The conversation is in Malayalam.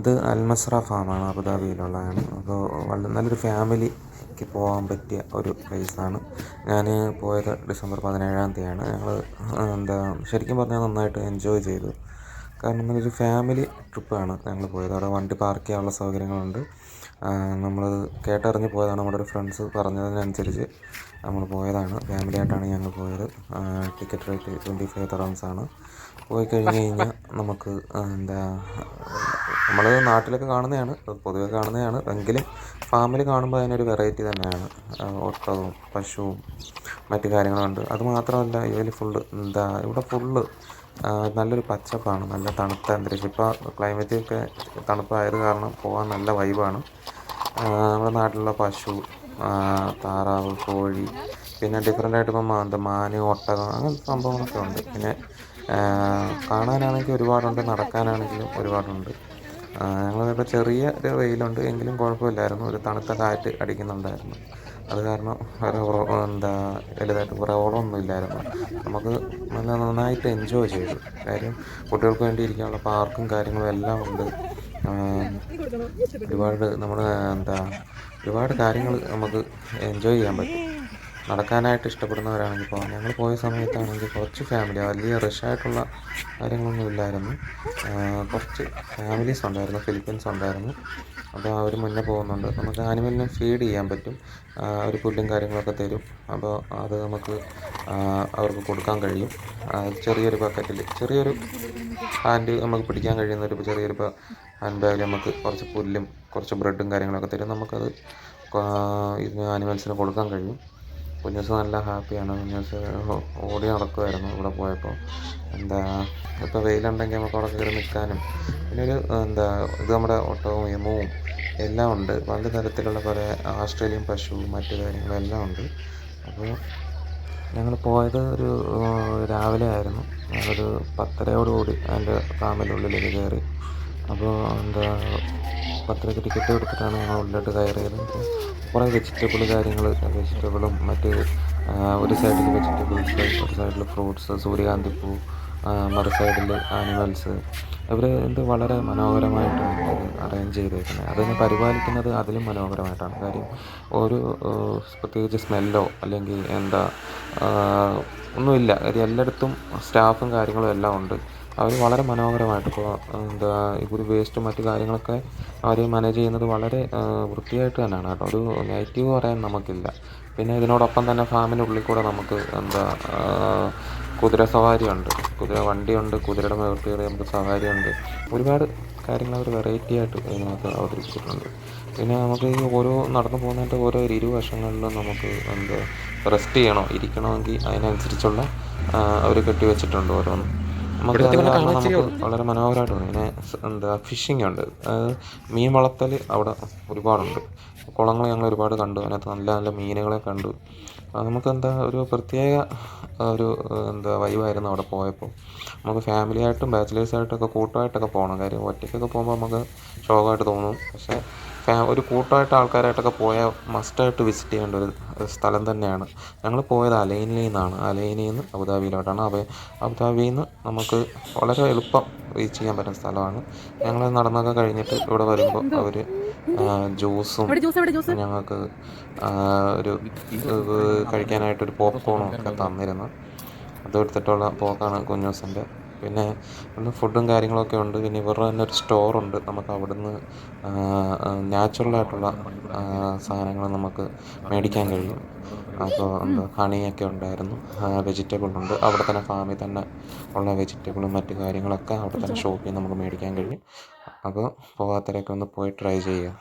ഇത് അൽമസ്ര ഫാമാണ് അബുദാബിയിലുള്ളതാണ് അപ്പോൾ വളരെ നല്ലൊരു ഫാമിലിക്ക് പോകാൻ പറ്റിയ ഒരു പ്ലേസാണ്. ഞാൻ പോയത് ഡിസംബർ പതിനേഴാം തീയതിയാണ്. ഞങ്ങൾ എന്താ ശരിക്കും പറഞ്ഞാൽ നന്നായിട്ട് എൻജോയ് ചെയ്തു. കാരണം നല്ലൊരു ഫാമിലി ട്രിപ്പാണ് ഞങ്ങൾ പോയത്. അവിടെ വണ്ടി പാർക്ക് ചെയ്യാനുള്ള സൗകര്യങ്ങളുണ്ട്. നമ്മൾ കേട്ടറിഞ്ഞ് പോയതാണ്. നമ്മുടെ ഒരു ഫ്രണ്ട്സ് പറഞ്ഞതിനനുസരിച്ച് നമ്മൾ പോയതാണ്. ഫാമിലി ആയിട്ടാണ് ഞങ്ങൾ പോയത് ticket rate twenty five thousands ആണ്. പോയി കഴിഞ്ഞ് കഴിഞ്ഞാൽ നമുക്ക് എന്താ നമ്മൾ നാട്ടിലൊക്കെ കാണുന്നതാണ് പൊതുവെ കാണുന്നതാണ്. എങ്കിലും ഫാമിൽ കാണുമ്പോൾ അതിനൊരു വെറൈറ്റി തന്നെയാണ്. ഓട്ടവും പശുവും മറ്റു കാര്യങ്ങളുണ്ട്. അത് മാത്രമല്ല ഇതിൽ ഫുള്ള് എന്താ ഇവിടെ ഫുള്ള് നല്ലൊരു പച്ചപ്പാണ്. നല്ല തണുത്ത അന്തരീക്ഷം. ഇപ്പോൾ ക്ലൈമറ്റൊക്കെ തണുപ്പായത് കാരണം പോകാൻ നല്ല വൈബാണ് നമ്മുടെ നാട്ടിലുള്ള പശു താറാവ് കോഴി പിന്നെ ഡിഫറെന്റ് ആയിട്ട് ഇപ്പം എന്താ മാന് ഒട്ടകം അങ്ങനത്തെ സംഭവങ്ങളൊക്കെ ഉണ്ട്. പിന്നെ കാണാനാണെങ്കിൽ ഒരുപാടുണ്ട് നടക്കാനാണെങ്കിലും ഒരുപാടുണ്ട്. ഞങ്ങളിവിടെ ചെറിയ ഒരു വെയിലുണ്ട്. എങ്കിലും കുഴപ്പമില്ലായിരുന്നു. ഒരു തണുത്ത കാറ്റ് അടിക്കുന്നുണ്ടായിരുന്നു. അത് കാരണം വേറെ എന്താ വലുതായിട്ട് പ്രോബ്ലമൊന്നും ഇല്ലായിരുന്നു നമുക്ക് നല്ല നന്നായിട്ട് എൻജോയ് ചെയ്തു. കാര്യം കുട്ടികൾക്ക് വേണ്ടി ഇരിക്കാനുള്ള പാർക്കും കാര്യങ്ങളും എല്ലാം ഉണ്ട്. ഒരുപാട് നമ്മൾ എന്താ ഒരുപാട് കാര്യങ്ങൾ നമുക്ക് എൻജോയ് ചെയ്യാൻ പറ്റും. നടക്കാനായിട്ട് ഇഷ്ടപ്പെടുന്നവരാണെങ്കിൽ പോകാം ഞങ്ങൾ പോയ സമയത്താണെങ്കിൽ കുറച്ച് ഫാമിലി വലിയ റഷായിട്ടുള്ള കാര്യങ്ങളൊന്നും ഇല്ലായിരുന്നു. കുറച്ച് ഫാമിലീസ് ഉണ്ടായിരുന്നു ഫിലിപ്പീൻസ് ഉണ്ടായിരുന്നു. അപ്പോൾ അവർ മുന്നേ പോകുന്നുണ്ട്. നമുക്ക് ആനിമലിനെ ഫീഡ് ചെയ്യാൻ പറ്റും. ഒരു പുല്ലും കാര്യങ്ങളൊക്കെ തരും. അപ്പോൾ അത് നമുക്ക് അവർക്ക് കൊടുക്കാൻ കഴിയും. ചെറിയൊരു ബക്കറ്റിൽ ചെറിയൊരു ഹാൻഡ് നമുക്ക് പിടിക്കാൻ കഴിയുന്ന ഒരു ചെറിയൊരു ഹാൻഡ് ബാഗിൽ നമുക്ക് കുറച്ച് പുല്ലും കുറച്ച് ബ്രെഡും കാര്യങ്ങളൊക്കെ തരും. നമുക്കത് ഇതിന് ആനിമൽസിന് കൊടുക്കാൻ കഴിയും. കുഞ്ഞൂസ് നല്ല ഹാപ്പിയാണ്. കുഞ്ഞൂസ് ഓടി നടക്കുമായിരുന്നു ഇവിടെ പോയപ്പോൾ എന്താ ഇപ്പോൾ വെയിലുണ്ടെങ്കിൽ നമുക്ക് അവിടെ കയറി നിൽക്കാനും പിന്നെ ഒരു എന്താ ഇത് നമ്മുടെ ഒട്ടകവും എമുവും എല്ലാം ഉണ്ട്. പല തരത്തിലുള്ള പല ആസ്ട്രേലിയൻ പശു മറ്റു കാര്യങ്ങളും എല്ലാം ഉണ്ട്. അപ്പോൾ ഞങ്ങൾ പോയത് ഒരു രാവിലെ ആയിരുന്നു. ഞങ്ങളൊരു പത്തരയോടുകൂടി അതിന്റെ ഫാമിന്റെ ഉള്ളിലേക്ക് കയറി. അപ്പോൾ എന്താ പത്തരയ്ക്ക് ടിക്കറ്റ് എടുത്തിട്ടാണ് ഞങ്ങൾ ഉള്ളിലോട്ട് കയറിയത്. കുറേ വെജിറ്റബിൾ കാര്യങ്ങൾ വെജിറ്റബിളും മറ്റ് ഒരു സൈഡിൽ വെജിറ്റബിൾസ് ഒരു സൈഡിൽ ഫ്രൂട്ട്സ് സൂര്യകാന്തിപ്പൂ മറു സൈഡിൽ ആനിമൽസ് ഇവർ എന്ത് വളരെ മനോഹരമായിട്ടാണ് അറേഞ്ച് ചെയ്തേക്കുന്നത് അതിനെ പരിപാലിക്കുന്നത് അതിലും മനോഹരമായിട്ടാണ്. കാര്യം ഒരു പ്രത്യേകിച്ച് സ്മെല്ലോ അല്ലെങ്കിൽ എന്താ ഒന്നുമില്ല. എല്ലായിടത്തും സ്റ്റാഫും കാര്യങ്ങളും എല്ലാം ഉണ്ട്. അവർ വളരെ മനോഹരമായിട്ട് എന്താ ഒരു വേസ്റ്റും മറ്റു കാര്യങ്ങളൊക്കെ അവർ മാനേജ് ചെയ്യുന്നത് വളരെ വൃത്തിയായിട്ട് തന്നെയാണ് കേട്ടോ. ഒരു നെഗറ്റീവ് പറയാൻ നമുക്കില്ല. പിന്നെ ഇതിനോടൊപ്പം തന്നെ ഫാമിന്റെ ഉള്ളിൽ കൂടെ നമുക്ക് എന്താ കുതിര സവാരിയുണ്ട്. കുതിര വണ്ടിയുണ്ട് കുതിരയുടെ മേളിൽ കയറി നമുക്ക് സവാരിയുണ്ട്. ഒരുപാട് കാര്യങ്ങൾ അവർ വെറൈറ്റി ആയിട്ട് ഇതിനകത്ത് അവതരിപ്പിച്ചിട്ടുണ്ട്. പിന്നെ നമുക്ക് ഈ ഓരോ നടന്നു പോകുന്നതിന്റെ ഓരോ ഇരുവശങ്ങളിലും നമുക്ക് എന്താ റെസ്റ്റ് ചെയ്യണോ ഇരിക്കണമെങ്കിൽ അതിനനുസരിച്ചുള്ള അവർ കെട്ടിവെച്ചിട്ടുണ്ട് ഓരോന്നും. നമുക്ക് നമുക്ക് വളരെ മനോഹരമായിട്ട് ഇങ്ങനെ പിന്നെ എന്താ ഫിഷിംഗ് ഉണ്ട്. മീൻ വളർത്തൽ അവിടെ ഒരുപാടുണ്ട്. കുളങ്ങൾ ഞങ്ങൾ ഒരുപാട് കണ്ടു. അതിനകത്ത് നല്ല നല്ല മീനുകളെ കണ്ടു. നമുക്ക് എന്താ ഒരു പ്രത്യേക ഒരു എന്താ വൈബായിരുന്നു അവിടെ പോയപ്പോൾ. നമുക്ക് ഫാമിലിയായിട്ടും ബാച്ചിലേഴ്സായിട്ടൊക്കെ കൂട്ടമായിട്ടൊക്കെ പോകണം. കാര്യം ഒറ്റയ്ക്കൊക്കെ പോകുമ്പോൾ നമുക്ക് ശോകമായിട്ട് തോന്നും. പക്ഷേ ഒരു കൂട്ടമായിട്ട് ആൾക്കാരായിട്ടൊക്കെ പോയാൽ മസ്റ്റായിട്ട് വിസിറ്റ് ചെയ്യേണ്ട ഒരു സ്ഥലം തന്നെയാണ്. ഞങ്ങൾ പോയത് അലൈനിൽ നിന്നാണ് അലൈനിൽ നിന്ന് അബുദാബിയിലോട്ടാണ്. അപ്പോൾ അബുദാബിയിൽ നിന്ന് നമുക്ക് വളരെ എളുപ്പം റീച്ച് ചെയ്യാൻ പറ്റുന്ന സ്ഥലമാണ്. ഞങ്ങൾ നടന്നൊക്കെ കഴിഞ്ഞിട്ട് ഇവിടെ വരുമ്പോൾ അവർ ജ്യൂസും ഞങ്ങൾക്ക് ഒരു കഴിക്കാനായിട്ടൊരു പോപ്കോണും ഒക്കെ തന്നിരുന്നു. അതെടുത്തിട്ടുള്ള പോക്കാണ് കുഞ്ഞൂസിന്റെ പിന്നെ നല്ല ഫുഡും കാര്യങ്ങളൊക്കെ ഉണ്ട്. പിന്നെ ഇവരുടെ തന്നെ ഒരു സ്റ്റോറുണ്ട് നമുക്ക് അവിടുന്ന് നാച്ചുറലായിട്ടുള്ള സാധനങ്ങൾ നമുക്ക് മേടിക്കാൻ കഴിയും. അപ്പോൾ എന്താ ഹണിയൊക്കെ ഉണ്ടായിരുന്നു. വെജിറ്റബിൾ ഉണ്ട്. അവിടെ തന്നെ ഫാമിൽ തന്നെ ഉള്ള വെജിറ്റബിളും മറ്റു കാര്യങ്ങളൊക്കെ അവിടെ തന്നെ ഷോപ്പിൽ നമുക്ക് മേടിക്കാൻ കഴിയും. അപ്പോൾ പോകാത്തവരൊക്കെ ഒന്ന് പോയി ട്രൈ ചെയ്യുക.